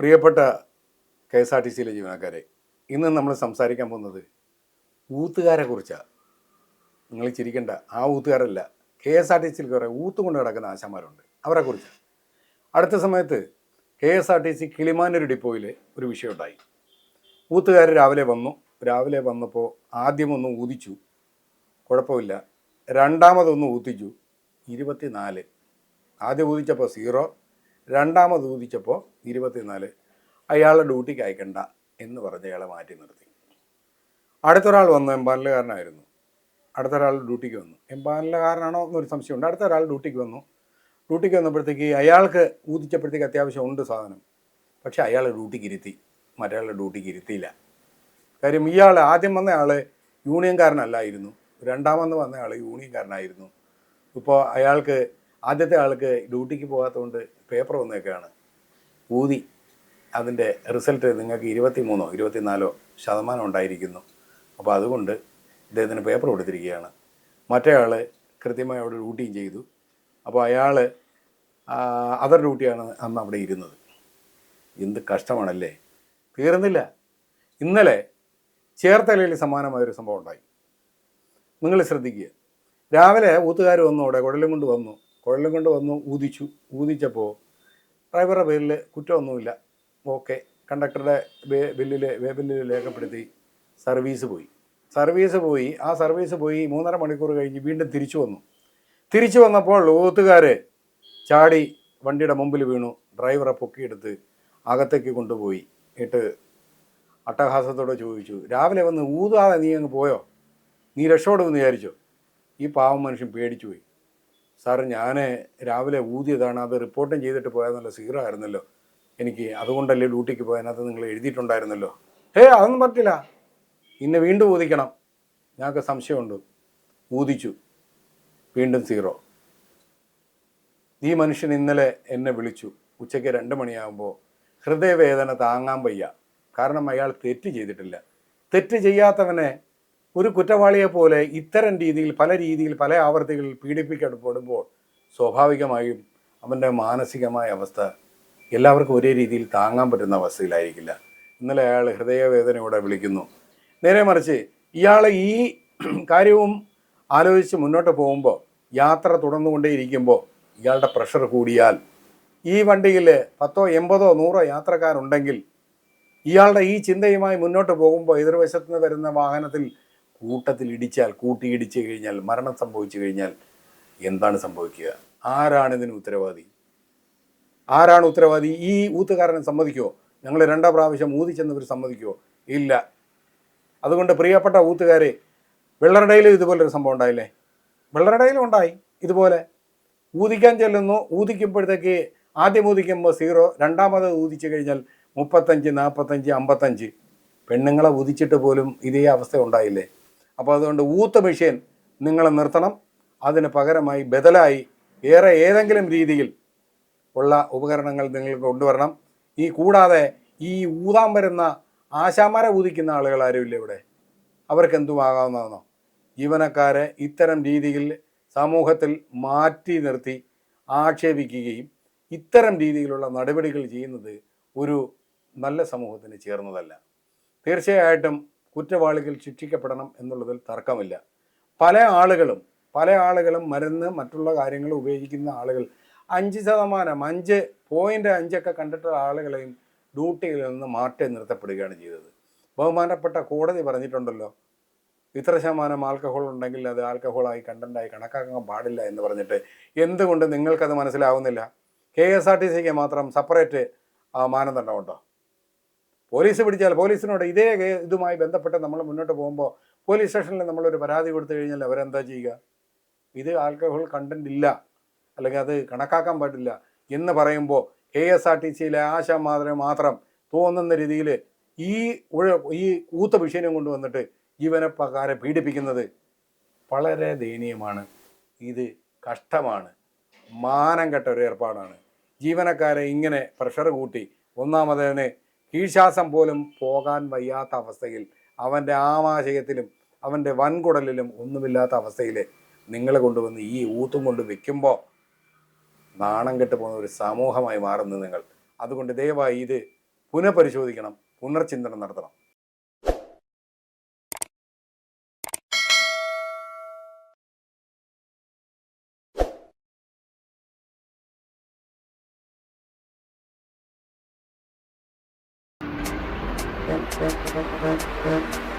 പ്രിയപ്പെട്ട K S R T സിയിലെ ജീവനക്കാരെ ഇന്ന് നമ്മൾ സംസാരിക്കാൻ പോകുന്നത് ഊത്തുകാരെ കുറിച്ചാണ് നിങ്ങൾ ചിരിക്കേണ്ട ആ ഊത്തുകാരല്ല. കെ എസ് ആർ ടി സിയിൽ കുറേ ഊത്ത് കൊണ്ട് കിടക്കുന്ന ആശാന്മാരുണ്ട്. അവരെ കുറിച്ച്. അടുത്ത സമയത്ത് K S R T C Kilimanoor ഡിപ്പോയിൽ ഒരു വിഷയം ഉണ്ടായി. ഊത്തുകാർ രാവിലെ വന്നു. രാവിലെ വന്നപ്പോൾ ആദ്യം ഒന്ന് ഊതിച്ചു. കുഴപ്പമില്ല. രണ്ടാമതൊന്ന് ഊത്തിച്ചു. ഇരുപത്തിനാല്. ആദ്യം ഊതിച്ചപ്പോൾ സീറോ. രണ്ടാമത് ഊതിച്ചപ്പോൾ ഇരുപത്തിനാല്. അയാളെ ഡ്യൂട്ടിക്ക് അയക്കണ്ട എന്ന് പറഞ്ഞ് അയാളെ മാറ്റി നിർത്തി. അടുത്തൊരാൾ വന്നു എംപാനലുകാരനായിരുന്നു അടുത്തൊരാൾ ഡ്യൂട്ടിക്ക് വന്നു. എംപാനലുകാരനാണോ എന്നൊരു സംശയമുണ്ട്. അടുത്ത ഒരാൾ ഡ്യൂട്ടിക്ക് വന്നു. ഡ്യൂട്ടിക്ക് വന്നപ്പോഴത്തേക്ക് അയാൾക്ക് ഊതിച്ചപ്പോഴത്തേക്ക് അത്യാവശ്യം ഉണ്ട് സാധനം. പക്ഷേ അയാൾ ഡ്യൂട്ടിക്ക് ഇരുത്തി. മറ്റയാളുടെ ഡ്യൂട്ടിക്ക് ഇരുത്തിയില്ല. കാര്യം ഇയാൾ ആദ്യം വന്ന ആൾ യൂണിയൻകാരനല്ലായിരുന്നു. രണ്ടാമന്ന് വന്ന ആൾ യൂണിയൻകാരനായിരുന്നു. ഇപ്പോൾ അയാൾക്ക് ആദ്യത്തെ ആൾക്ക് ഡ്യൂട്ടിക്ക് പോകാത്തതുകൊണ്ട് പേപ്പർ വന്നേക്കാണ്. ഊതി അതിന്റെ റിസൾട്ട് നിങ്ങൾക്ക് ഇരുപത്തി മൂന്നോ ഇരുപത്തിനാലോ ശതമാനം ഉണ്ടായിരിക്കുന്നു. അപ്പോൾ അതുകൊണ്ട് ഇദ്ദേഹത്തിന് പേപ്പർ കൊടുത്തിരിക്കുകയാണ്. മറ്റേ ആൾ കൃത്യമായി അവിടെ ഡ്യൂട്ടിയും ചെയ്തു. അപ്പോൾ അയാൾ അതർ ഡ്യൂട്ടിയാണ് അന്ന് അവിടെ ഇരുന്നത്. എന്ത് കഷ്ടമാണല്ലേ? തീർന്നില്ല. ഇന്നലെ ചേർത്തലയിൽ സമാനമായൊരു സംഭവം ഉണ്ടായി. നിങ്ങൾ ശ്രദ്ധിക്കുക. രാവിലെ ഊത്തുകാർ വന്നു അവിടെ കുഴലും കൊണ്ട് വന്നു. കുഴലും കൊണ്ട് വന്നു ഊതിച്ചു. ഊതിച്ചപ്പോൾ ഡ്രൈവറുടെ പേരിൽ കുറ്റമൊന്നുമില്ല. ഓക്കെ. കണ്ടക്ടറുടെ ബില്ലിൽ വേ ബില്ലിൽ രേഖപ്പെടുത്തി സർവീസ് പോയി. സർവീസ് പോയി. ആ സർവീസ് പോയി മൂന്നര മണിക്കൂർ കഴിഞ്ഞ് വീണ്ടും തിരിച്ചു വന്നു. തിരിച്ചു വന്നപ്പോൾ ഓത്തുകാർ ചാടി വണ്ടിയുടെ മുമ്പിൽ വീണു. ഡ്രൈവറെ പൊക്കിയെടുത്ത് അകത്തേക്ക് കൊണ്ടുപോയി. എന്നിട്ട് അട്ടഹാസത്തോടെ ചോദിച്ചു രാവിലെ വന്ന് ഊതാതെ നീ അങ്ങ് പോയോ? നീ രക്ഷപ്പെടുമെന്ന് വിചാരിച്ചോ? ഈ പാവം മനുഷ്യൻ പേടിച്ചു പോയി സാർ ഞാൻ രാവിലെ ഊതിയതാണ്. അത് റിപ്പോർട്ടും ചെയ്തിട്ട് പോയാൽ നല്ല സീറായിരുന്നല്ലോ എനിക്ക് അതുകൊണ്ടല്ലേ ഡ്യൂട്ടിക്ക് പോയതിനകത്ത് നിങ്ങൾ എഴുതിയിട്ടുണ്ടായിരുന്നല്ലോ. ഹേ അതൊന്നും പറ്റില്ല. ഇന്ന് വീണ്ടും ഊതിക്കണം. ഞങ്ങൾക്ക് സംശയമുണ്ട്. ഊതിച്ചു. വീണ്ടും സീറോ. ഈ മനുഷ്യൻ ഇന്നലെ എന്നെ വിളിച്ചു. ഉച്ചയ്ക്ക് രണ്ട് മണിയാകുമ്പോൾ ഹൃദയവേദന താങ്ങാൻ വയ്യ. കാരണം അയാൾ തെറ്റ് ചെയ്തിട്ടില്ല. തെറ്റ് ചെയ്യാത്തവനെ ഒരു കുറ്റവാളിയെ പോലെ ഇത്തരം രീതിയിൽ പല രീതിയിൽ പല ആവർത്തികളിൽ പീഡിപ്പിക്കപ്പെടുമ്പോൾ സ്വാഭാവികമായും അവന്റെ മാനസികമായ അവസ്ഥ എല്ലാവർക്കും ഒരേ രീതിയിൽ താങ്ങാൻ പറ്റുന്ന അവസ്ഥയിലായിരിക്കില്ല. ഇന്നലെ അയാൾ ഹൃദയവേദനയോടെ വിളിക്കുന്നു. നേരെ മറിച്ച് ഇയാൾ ഈ കാര്യവും ആലോചിച്ച് മുന്നോട്ട് പോകുമ്പോൾ യാത്ര തുടർന്നുകൊണ്ടേയിരിക്കുമ്പോൾ ഇയാളുടെ പ്രഷർ കൂടിയാൽ ഈ വണ്ടിയിൽ പത്തോ എൺപതോ നൂറോ യാത്രക്കാരുണ്ടെങ്കിൽ ഇയാളുടെ ഈ ചിന്തയുമായി മുന്നോട്ട് പോകുമ്പോൾ എതിർവശത്ത് നിന്ന് വരുന്ന വാഹനത്തിൽ കൂട്ടത്തിൽ ഇടിച്ചാൽ കൂട്ടിയിടിച്ച് കഴിഞ്ഞാൽ മരണം സംഭവിച്ചു കഴിഞ്ഞാൽ എന്താണ് സംഭവിക്കുക? ആരാണ് ഇതിന് ഉത്തരവാദി? ആരാണ് ഉത്തരവാദി? ഈ ഊത്തുകാരനെ സമ്മതിക്കുമോ ഞങ്ങൾ രണ്ടാം പ്രാവശ്യം ഊതിച്ചെന്നവർ സമ്മതിക്കുമോ ഇല്ല. അതുകൊണ്ട് പ്രിയപ്പെട്ട ഊത്തുകാരെ വെള്ളറടയിലും ഇതുപോലൊരു സംഭവം ഉണ്ടായില്ലേ? വെള്ളറടയിലും ഉണ്ടായി ഇതുപോലെ. ഊതിക്കാൻ ചെല്ലുന്നു. ഊതിക്കുമ്പോഴത്തേക്ക് ആദ്യം ഊതിക്കുമ്പോൾ സീറോ രണ്ടാമത് ഊതിച്ചു കഴിഞ്ഞാൽ മുപ്പത്തഞ്ച് നാൽപ്പത്തഞ്ച് അമ്പത്തഞ്ച്. പെണ്ണുങ്ങളെ ഊതിച്ചിട്ട് പോലും ഇതേ അവസ്ഥ ഉണ്ടായില്ലേ? അപ്പോൾ അതുകൊണ്ട് ഊത്ത മെഷീൻ നിങ്ങൾ നിർത്തണം. അതിന് പകരമായി ബദലായി ഏറെ ഏതെങ്കിലും രീതിയിൽ ഉള്ള ഉപകരണങ്ങൾ നിങ്ങൾ കൊണ്ടുവരണം. ഈ കൂടാതെ ഈ ഊതാൻ വരുന്ന ആശാമര ഊതിക്കുന്ന ആളുകൾ ആരുമില്ല ഇവിടെ. അവർക്ക് എന്തുമാകാവുന്നതാണോ? ജീവനക്കാരെ ഇത്തരം രീതിയിൽ സമൂഹത്തിൽ മാറ്റി നിർത്തി ആക്ഷേപിക്കുകയും ഇത്തരം രീതിയിലുള്ള നടപടികൾ ചെയ്യുന്നത് ഒരു നല്ല സമൂഹത്തിന് ചേർന്നതല്ല. തീർച്ചയായിട്ടും കുറ്റവാളികൾ ശിക്ഷിക്കപ്പെടണം എന്നുള്ളതിൽ തർക്കമില്ല. പല ആളുകളും പല ആളുകളും മരുന്ന് മറ്റുള്ള കാര്യങ്ങൾ ഉപയോഗിക്കുന്ന ആളുകൾ അഞ്ച് ശതമാനം അഞ്ച് പോയിന്റ് അഞ്ചൊക്കെ കണ്ടിട്ടുള്ള ആളുകളെയും ഡ്യൂട്ടിയിൽ നിന്ന് മാറ്റി നിർത്തപ്പെടുകയാണ് ചെയ്തത്. ബഹുമാനപ്പെട്ട കോടതി പറഞ്ഞിട്ടുണ്ടല്ലോ ഇത്ര ശതമാനം ആൽക്കഹോൾ ഉണ്ടെങ്കിൽ അത് ആൽക്കഹോളായി കണ്ടന്റായി കണക്കാക്കാൻ പാടില്ല എന്ന് പറഞ്ഞിട്ട്. എന്തുകൊണ്ട് നിങ്ങൾക്കത് മനസ്സിലാവുന്നില്ല? കെ എസ് ആർ ടി സിക്ക് മാത്രം സെപ്പറേറ്റ് മാനദണ്ഡമുണ്ടോ? പോലീസ് പിടിച്ചാൽ പോലീസിനോട് ഇതേ ഇതുമായി ബന്ധപ്പെട്ട് നമ്മൾ മുന്നോട്ട് പോകുമ്പോൾ പോലീസ് സ്റ്റേഷനിൽ നമ്മളൊരു പരാതി കൊടുത്തു കഴിഞ്ഞാൽ അവരെന്താ ചെയ്യുക? ഇത് ആൽക്കഹോൾ കണ്ടന്റ് ഇല്ല. അല്ലെങ്കിൽ അത് കണക്കാക്കാൻ പാടില്ല എന്ന് പറയുമ്പോൾ കെ എസ് ആർ ടി സിയിലെ ആശ മാത്രം തോന്നുന്ന രീതിയിൽ ഈ ഈ ഊത്ത വിഷയം കൊണ്ടുവന്നിട്ട് ജീവനക്കാരെ പീഡിപ്പിക്കുന്നത് വളരെ ദയനീയമാണ്. ഇത് കഷ്ടമാണ്. മാനം കെട്ട ഒരു ഏർപ്പാടാണ്. ജീവനക്കാരെ ഇങ്ങനെ പ്രഷർ കൂട്ടി ഒന്നാമതിന് കീഴ്ശ്വാസം പോലും പോകാൻ വയ്യാത്ത അവസ്ഥയിൽ അവന്റെ ആമാശയത്തിലും അവന്റെ വൻകുടലിലും ഒന്നുമില്ലാത്ത അവസ്ഥയിൽ നിങ്ങളെ കൊണ്ടുവന്ന് ഈ ഊത്തും കൊണ്ട് വെക്കുമ്പോൾ നാണം കെട്ട് പോകുന്ന ഒരു സമൂഹമായി മാറുന്നു നിങ്ങൾ. അതുകൊണ്ട് ദയവായി ഇത് പുനഃപരിശോധിക്കണം പുനർചിന്തനം നടത്തണം. Thank you.